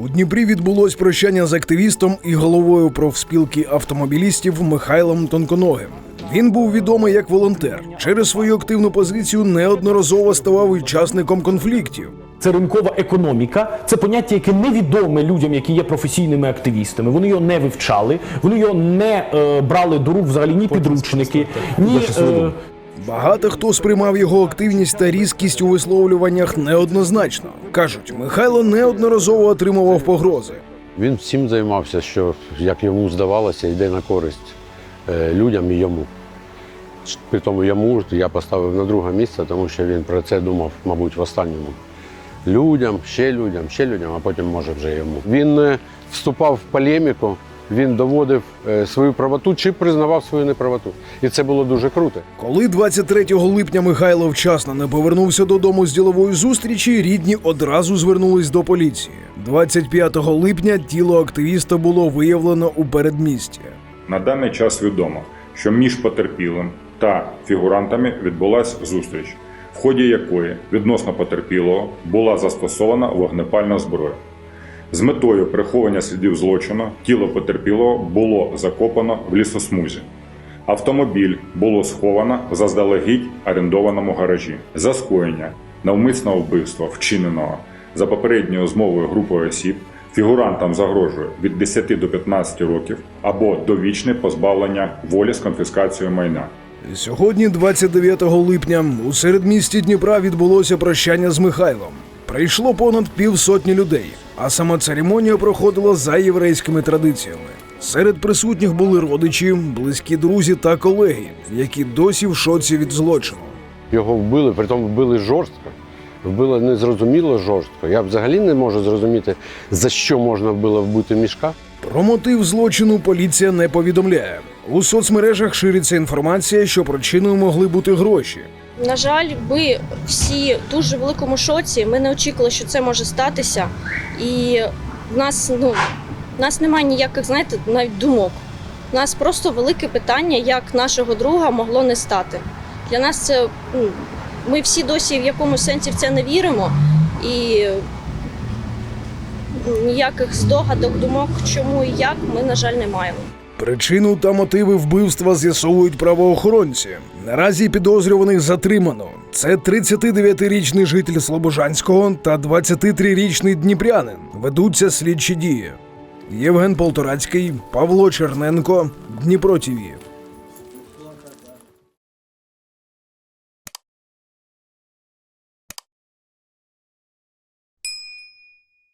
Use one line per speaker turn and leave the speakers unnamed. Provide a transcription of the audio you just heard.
У Дніпрі відбулось прощання з активістом і головою профспілки автомобілістів Михайлом Тонконогим. Він був відомий як волонтер. Через свою активну позицію неодноразово ставав учасником конфліктів.
Це ринкова економіка, це поняття, яке невідоме людям, які є професійними активістами. Вони його не вивчали, вони його не е, брали до рук взагалі ні підручники, ні е,
Багато хто сприймав його активність та різкість у висловлюваннях неоднозначно. кажуть, Михайло неодноразово отримував погрози.
Він всім займався, що як йому здавалося, йде на користь е, людям і йому. При тому йому я поставив на друге місце, тому що він про це думав, мабуть, в останньому. Людям, ще людям, ще людям, а потім може вже йому. Він е, вступав в полеміку, він доводив е, свою правоту чи признавав свою неправоту. І це було дуже круто.
Коли 23 липня Михайло вчасно не повернувся додому з ділової зустрічі, рідні одразу звернулись до поліції. 25 липня тіло активіста було виявлено у передмісті.
На даний час відомо, що між потерпілим та фігурантами відбулася зустріч, в ході якої відносно потерпілого була застосована вогнепальна зброя. З метою приховання слідів злочину тіло потерпілого було закопано в лісосмузі. Автомобіль було сховано в заздалегідь орендованому гаражі. За скоєння навмисного вбивства, вчиненого за попередньою змовою групою осіб, фігурантам загрожує від 10 до 15 років або довічне позбавлення волі з конфіскацією майна.
Сьогодні, 29 липня, у середмісті Дніпра відбулося прощання з Михайлом. Прийшло понад півсотні людей, а сама церемонія проходила за єврейськими традиціями. Серед присутніх були родичі, близькі друзі та колеги, які досі в шоці від злочину.
Його вбили, притому вбили жорстко. Вбили незрозуміло жорстко. Я взагалі не можу зрозуміти, за що можна було вбити мішка.
Про мотив злочину поліція не повідомляє. У соцмережах шириться інформація, що причиною могли бути гроші.
На жаль, ми всі в дуже великому шоці. Ми не очікували, що це може статися. І в нас, ну, в нас немає ніяких, знаєте, навіть думок. У нас просто велике питання, як нашого друга могло не стати. Для нас це ну, ми всі досі в якомусь сенсі в це не віримо. І ніяких здогадок, думок, чому і як, ми, на жаль, не маємо.
Причину та мотиви вбивства з'ясовують правоохоронці. Наразі підозрюваних затримано. Це 39-річний житель Слобожанського та 23-річний дніпрянин. Ведуться слідчі дії. Євген Полторацький, Павло Черненко, Дніпро ТІВІ.